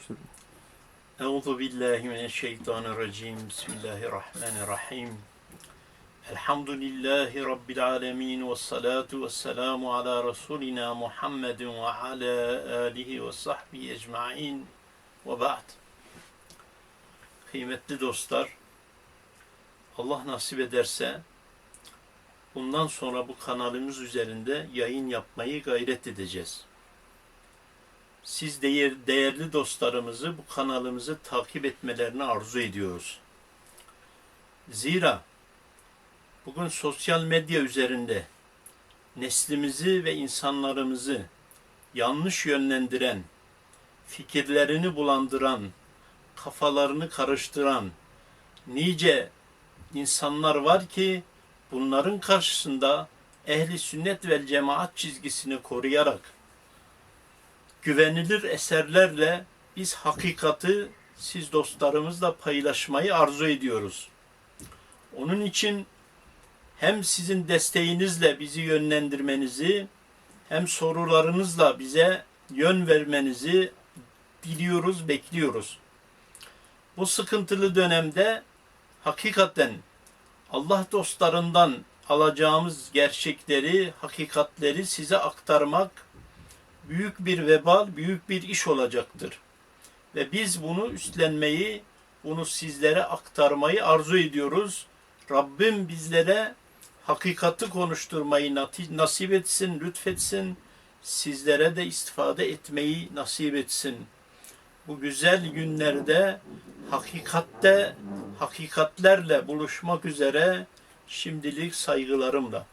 Başladı. Euzu billahi mineşşeytanirracim. Bismillahirrahmanirrahim. Elhamdülillahi rabbil alamin ve salatu vesselamu ala rasulina Muhammedin ve ala alihi ve sahbihi ecmaîn. Ve ba'd. Kıymetli dostlar, Allah nasip ederse bundan sonra bu kanalımız üzerinde yayın yapmayı gayret edeceğiz siz değer, değerli dostlarımızı bu kanalımızı takip etmelerini arzu ediyoruz. Zira bugün sosyal medya üzerinde neslimizi ve insanlarımızı yanlış yönlendiren, fikirlerini bulandıran, kafalarını karıştıran nice insanlar var ki bunların karşısında ehli sünnet vel cemaat çizgisini koruyarak güvenilir eserlerle biz hakikati siz dostlarımızla paylaşmayı arzu ediyoruz. Onun için hem sizin desteğinizle bizi yönlendirmenizi hem sorularınızla bize yön vermenizi diliyoruz, bekliyoruz. Bu sıkıntılı dönemde hakikaten Allah dostlarından alacağımız gerçekleri, hakikatleri size aktarmak büyük bir vebal, büyük bir iş olacaktır. Ve biz bunu üstlenmeyi, bunu sizlere aktarmayı arzu ediyoruz. Rabbim bizlere hakikati konuşturmayı nasip etsin, lütfetsin. Sizlere de istifade etmeyi nasip etsin. Bu güzel günlerde hakikatte hakikatlerle buluşmak üzere şimdilik saygılarımla.